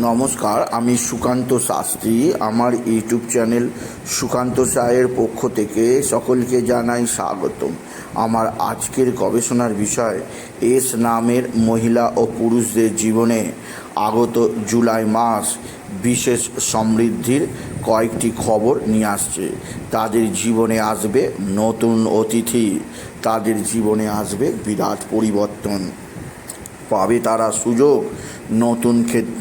নমস্কার, আমি সুকান্ত শাস্ত্রী। আমার ইউটিউব চ্যানেল সুকান্ত সায়ের পক্ষ থেকে সকলকে জানাই স্বাগতম। আমার আজকের গবেষণার বিষয়, এস নামের মহিলা ও পুরুষদের জীবনে আগত জুলাই মাস বিশেষ সমৃদ্ধির কয়েকটি খবর নিয়ে আসছে। তাদের জীবনে আসবে নতুন অতিথি, তাদের জীবনে আসবে বিরাট পরিবর্তন। পাবে তারা সুযোগ নতুন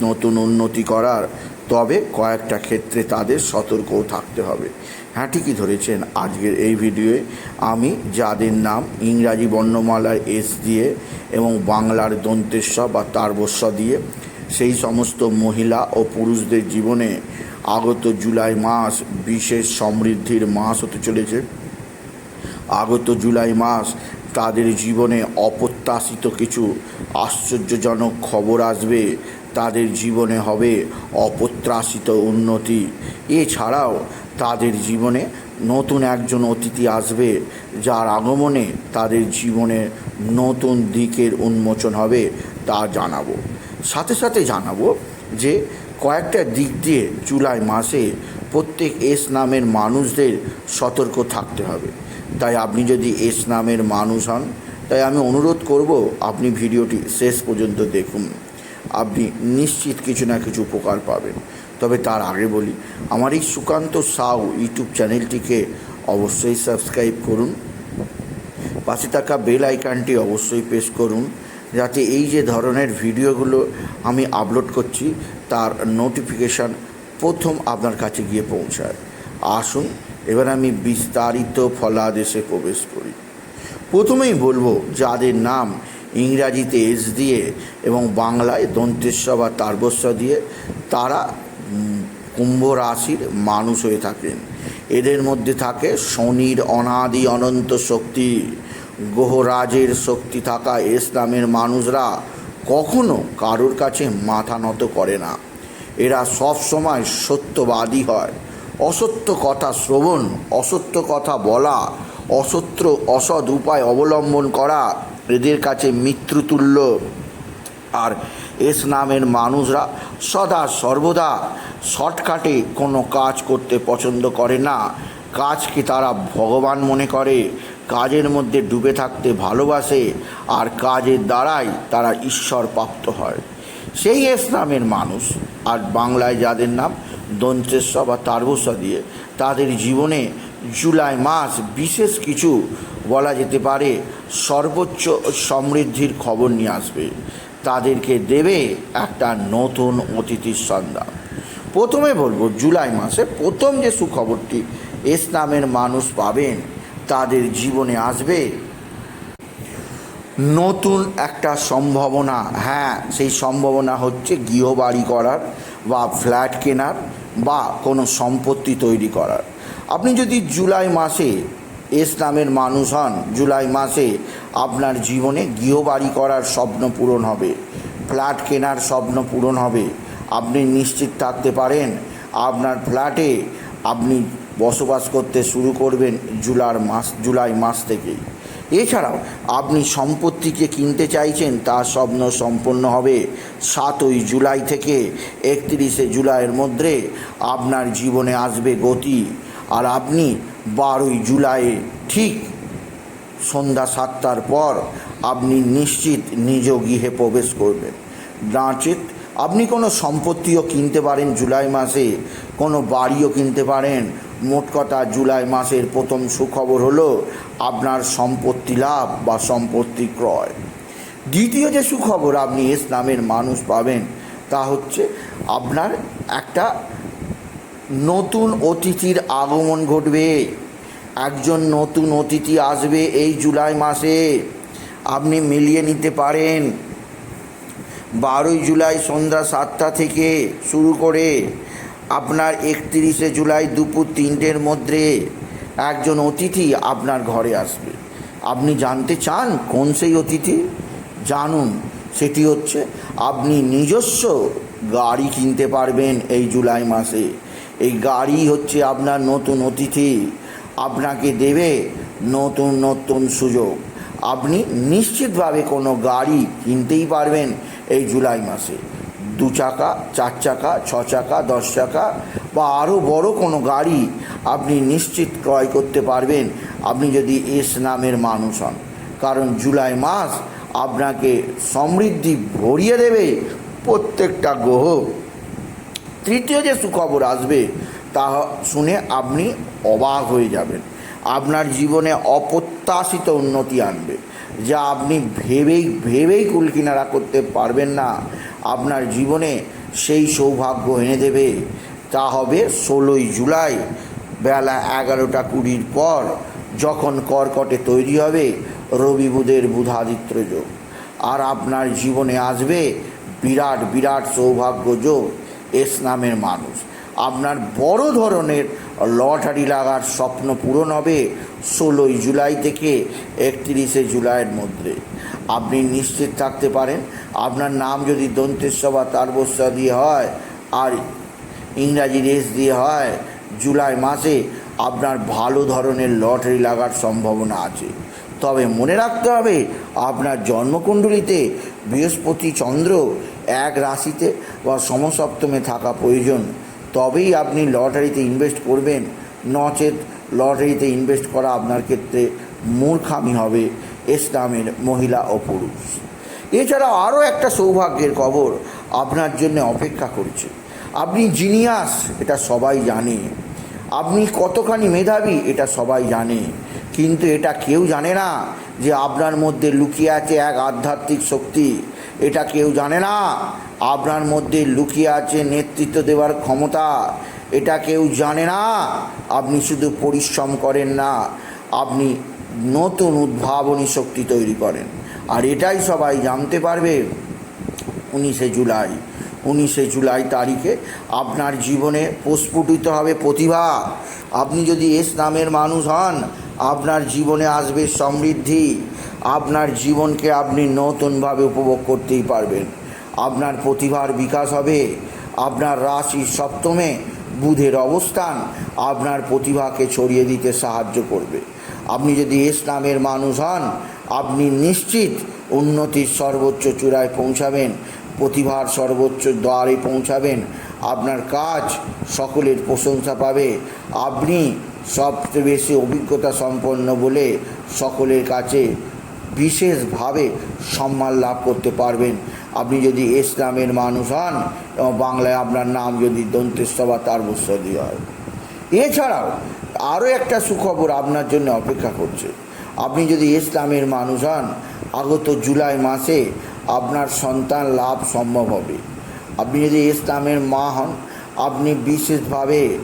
নতুন উন্নতি করার। তবে কয়েকটা ক্ষেত্রে তাদের সতর্কও থাকতে হবে। হ্যাঁ ঠিকই ধরেছেন আজকের এই ভিডিওয়ে। আমি যাদের নাম ইংরাজি বর্ণমালার এস দিয়ে এবং বাংলার দন্তেস্ব বা তারবস্য দিয়ে সেই সমস্ত মহিলা ও পুরুষদের জীবনে আগত জুলাই মাস বিশেষ সমৃদ্ধির মাস হতে চলেছে। আগত জুলাই মাস তাদের জীবনে অপ্রত্যাশিত কিছু আশ্চর্যজনক খবর আসবে। তাদের জীবনে হবে অপ্রত্যাশিত উন্নতি। এছাড়াও তাদের জীবনে নতুন একজন অতিথি আসবে, যার আগমনে তাদের জীবনে নতুন দিকের উন্মোচন হবে তা জানাব। সাথে সাথে জানাব যে কয়েকটা দিক দিয়ে জুলাই মাসে প্রত্যেক এস নামের মানুষদের সতর্ক থাকতে হবে। তাই আপনি যদি এস নামের মানুষ হন, তাই আমি অনুরোধ করব আপনি ভিডিওটি শেষ পর্যন্ত দেখুন। আপনি নিশ্চিত কিছু না কিছু উপকার পাবেন। তবে তার আগে বলি, আমার এই সুকান্ত সাউ ইউটিউব চ্যানেলটিকে অবশ্যই সাবস্ক্রাইব করুন। পাশে থাকা বেল আইকনটি অবশ্যই প্রেস করুন, যাতে এই যে ধরনের ভিডিওগুলো আমি আপলোড করছি, তার নোটিফিকেশান প্রথম আপনার কাছে গিয়ে পৌঁছায়। আসুন এবার আমি বিস্তারিত ফলাদেশে প্রবেশ করি। প্রথমেই বলব যাদের নাম ইংরাজিতে এস দিয়ে এবং বাংলায় দন্তেস্ব বা তারবস্য দিয়ে, তারা কুম্ভ রাশির মানুষ হয়ে থাকেন। এদের মধ্যে থাকে শনির অনাদি অনন্ত শক্তি, গ্রহরাজের শক্তি থাকা এস নামের মানুষরা কখনো কারোর কাছে মাথা নত করে না। এরা সব সময় সত্যবাদী হয়। অসত্য কথা শ্রবণ, অসত্য কথা বলা, অসত্য, অসৎ উপায় অবলম্বন করা এদের কাছে মৃত্যুতুল্য আর এস নামের মানুষরা সদা সর্বদা শর্টকাটে কোনো কাজ করতে পছন্দ করে না। কাজকে তারা ভগবান মনে করে, কাজের মধ্যে ডুবে থাকতে ভালোবাসে, আর কাজের দ্বারাই তারা ঈশ্বর প্রাপ্ত হয়। সেই এস নামের মানুষ, আর বাংলায় যাদের নাম দন্তেশ্ব বা তারবস্য দিয়ে তাদের জীবনে জুলাই মাস বিশেষ কিছু বলা যেতে পারে, সর্বোচ্চ সমৃদ্ধির খবর নিয়ে আসবে। তাদেরকে দেবে একটা নতুন অতিথির সন্ধান। প্রথমে বলব, জুলাই মাসে প্রথম যে সুখবরটি ইসলামের মানুষ পাবেন, তাদের জীবনে আসবে নতুন একটা সম্ভাবনা। হ্যাঁ সেই সম্ভাবনা হচ্ছে গৃহবাড়ি করার বা ফ্ল্যাট কেনার। বা কোনো সম্পত্তি তৈরি করার। আপনি যদি জুলাই মাসে এস নামের মানুষ হন, জুলাই মাসে আপনার জীবনে গৃহবাড়ি করার স্বপ্ন পূরণ হবে, ফ্ল্যাট কেনার স্বপ্ন পূরণ হবে, আপনি নিশ্চিত থাকতে পারেন, আপনার ফ্ল্যাটে আপনি বসবাস করতে শুরু করবেন জুলার মাস, জুলাই মাস থেকেই। এছাড়াও আপনি সম্পত্তিকে কিনতে চাইছেন তার স্বপ্ন সম্পন্ন হবে। সাতই জুলাই থেকে একত্রিশে জুলাইয়ের মধ্যে আপনার জীবনে আসবে গতি। আর আপনি বারোই জুলাইয়ে ঠিক সন্ধ্যা সাতটার পর আপনি নিশ্চিত নিজ গৃহে প্রবেশ করবেন। নাচিত, আপনি কোনো সম্পত্তিও কিনতে পারেন জুলাই মাসে, কোনো বাড়িও কিনতে পারেন। মোট কথা জুলাই মাসের প্রথম সুখবর হলো আপনার সম্পত্তি লাভ বা সম্পত্তি ক্রয়। দ্বিতীয় যে সুখবর আপনি এস নামের মানুষ পাবেন, তা হচ্ছে আপনার একটা নতুন অতিথির আগমন ঘটবে। একজন নতুন অতিথি আসবে এই জুলাই মাসে। আপনি মিলিয়ে নিতে পারেন। বারোই জুলাই সন্ধ্যা সাতটা থেকে শুরু করে আপনার একত্রিশে জুলাই দুপুর তিনটের মধ্যে একজন অতিথি আপনার ঘরে আসবে। আপনি জানতে চান কোন সেই অতিথি? জানুন, সেটি হচ্ছে আপনি নিজস্ব গাড়ি কিনতে পারবেন এই জুলাই মাসে। এই গাড়ি হচ্ছে আপনার নতুন অতিথি। আপনাকে দেবে নতুন নতুন সুযোগ। আপনি নিশ্চিতভাবে কোনো গাড়ি কিনতেই পারবেন এই জুলাই মাসে। দু চাকা, চার চাকা, ছ চাকা, দশ চাকা বা আরও বড় কোনো গাড়ি আপনি নিশ্চিত ক্রয় করতে পারবেন, আপনি যদি এস নামের মানুষ হন। কারণ জুলাই মাস আপনাকে সমৃদ্ধি ভরিয়ে দেবে প্রত্যেকটা গ্রহ। তৃতীয় যে সুখবর আসবে, তা শুনে আপনি অবাক হয়ে যাবেন। আপনার জীবনে অপ্রত্যাশিত উন্নতি আনবে, যা আপনি ভেবেই ভেবেই কুলকিনারা করতে পারবেন না। আপনার জীবনে সেই সৌভাগ্য এনে দেবে। তা হবে ষোলোই জুলাই, বেলা এগারোটা কুড়ির পর যখন কর্কটে তৈরি হবে রবি বুধের বুধাদিত্য যোগ। আর আপনার জীবনে আসবে বিরাট বিরাট সৌভাগ্য যোগ, এস নামের মানুষ। আপনার বড় ধরনের লটারি লাগার স্বপ্ন পূরণ হবে ষোলোই জুলাই থেকে একত্রিশে জুলাইয়ের মধ্যে। আপনি নিশ্চিত থাকতে পারেন। আপনার নাম যদি দন্তেশ্ব বা তারবস্য দিয়ে হয় আর ইংরাজি রেস দিয়ে হয় জুলাই মাসে, আপনার ভালো ধরনের লটারি লাগার সম্ভাবনা আছে। তবে মনে রাখতে হবে, আপনার জন্মকুণ্ডলিতে বৃহস্পতি চন্দ্র এক রাশিতে বা সমসপ্তমে থাকা প্রয়োজন। তবেই আপনি লটারিতে ইনভেস্ট করবেন। নচেত লটারিতে ইনভেস্ট করা আপনার ক্ষেত্রে মূর্খামি হবে। ইসলামের মহিলা ও পুরুষ। এছাড়াও আরও একটা সৌভাগ্যের খবর আপনার জন্য অপেক্ষা করছে। আপনি জিনিয়াস, এটা সবাই জানে। আপনি কতখানি মেধাবী, এটা সবাই জানে। কিন্তু এটা কেউ জানে না যে আপনার মধ্যে লুকিয়ে আছে এক আধ্যাত্মিক শক্তি। এটা কেউ জানে না আপনার মধ্যে লুকিয়ে আছে নেতৃত্ব দেওয়ার ক্ষমতা। এটা কেউ জানে না। আপনি শুধু পরিশ্রম করেন না। আপনি নতুন উদ্ভাবনী শক্তি তৈরি করেন। আর এটাই সবাই জানতে পারবে উনিশে জুলাই। উনিশে জুলাই তারিখে আপনার জীবনে প্রস্ফুটিত হবে প্রতিভা। আপনি যদি এস নামের মানুষ হন, আপনার জীবনে আসবে সমৃদ্ধি। আপনার জীবনকে আপনি নতুনভাবে উপভোগ করতেই পারবেন। আপনার প্রতিভার বিকাশ হবে। আপনার রাশি সপ্তমে বুধের অবস্থান। আপনার প্রতিভাকে ছড়িয়ে দিতে সাহায্য করবে। আপনি যদি ইসলামের মানুষ হন, আপনি নিশ্চিত উন্নতির সর্বোচ্চ চূড়ায় পৌঁছাবেন, প্রতিভার সর্বোচ্চ দ্বারে পৌঁছাবেন। আপনার কাজ সকলের প্রশংসা পাবে। আপনি সবচেয়ে বেশি অভিজ্ঞতা সম্পন্ন বলে সকলের কাছে বিশেষভাবে সম্মান লাভ করতে পারবেন। আপনি যদি ইসলামের মানুষ হন, এবং বাংলায় আপনার নাম যদি দন্তেশ্ব বা তারবস্বদী হয়। এছাড়াও আরও একটা সুখবর আপনার জন্য অপেক্ষা করছে। আপনি যদি ইসলামের মানুষ হন, আগত জুলাই মাসে আপনার সন্তান লাভ সম্ভব হবে। আপনি যদি ইসলামের মা হন, আপনি বিশেষভাবে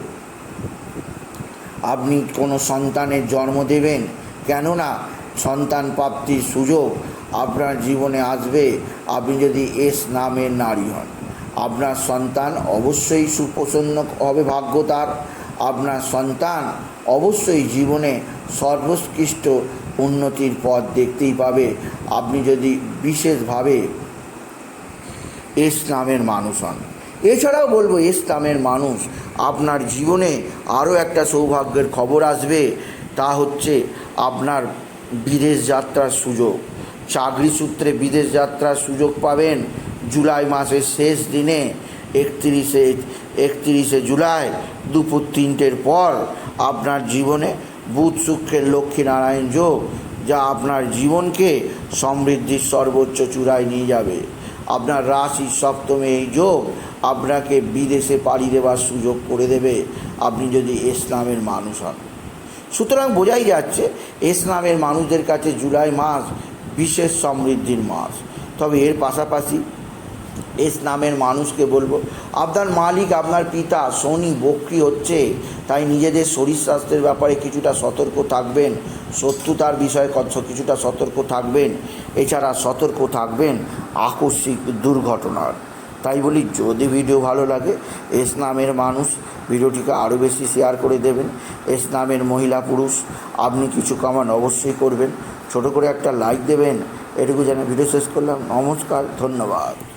আপনি কোনো সন্তানের জন্ম দেবেন, কেননা সন্তান প্রাপ্তির সুযোগ আপনার জীবনে আসবে। আপনি যদি এস নামের নারী হন, আপনার সন্তান অবশ্যই সুপ্রসন্ন হবে, ভাগ্য তার। আপনার সন্তান অবশ্যই জীবনে সর্বোৎকৃষ্ট উন্নতির পথ দেখতেই পাবে। আপনি যদি বিশেষভাবে ইসলামের মানুষ হন। এছাড়াও বলব, ইসলামের মানুষ আপনার জীবনে আরও একটা সৌভাগ্যের খবর আসবে। তা হচ্ছে আপনার বিদেশ যাত্রার সুযোগ। চাকরি সূত্রে বিদেশ যাত্রার সুযোগ পাবেন জুলাই মাসের শেষ দিনে, একত্রিশে একত্রিশে জুলাই দুপুর তিনটের পর আপনার জীবনে বুধ শুক্রের লক্ষ্মীনারায়ণ যোগ, যা আপনার জীবনকে সমৃদ্ধির সর্বোচ্চ চূড়ায় নিয়ে যাবে। আপনার রাশি সপ্তমে এই যোগ আপনাকে বিদেশে পাড়ি দেওয়ার সুযোগ করে দেবে। আপনি যদি ইসলামের মানুষ হন। সুতরাং বোঝাই যাচ্ছে, ইসলামের মানুষদের কাছে জুলাই মাস বিশেষ সমৃদ্ধির মাস। তবে এর পাশাপাশি ইসলামের মানুষকে বলব। আপনার মালিক, আপনার পিতা, শনি, বক্রি হচ্ছে। তাই নিজেদের শরীর স্বাস্থ্যের ব্যাপারে কিছুটা সতর্ক থাকবেন। শত্রুতার বিষয়ে কিছুটা সতর্ক থাকবেন। এছাড়া সতর্ক থাকবেন আকস্মিক দুর্ঘটনার। তাই বলি, যদি ভিডিও ভালো লাগে ইসলামের মানুষ ভিডিওটিকে আরও বেশি শেয়ার করে দেবেন। ইসলামের মহিলা পুরুষ, আপনি কিছু কামান অবশ্যই করবেন। ছোট করে একটা লাইক দেবেন। এটুকু যেন ভিডিও শেষ করলাম। নমস্কার, ধন্যবাদ।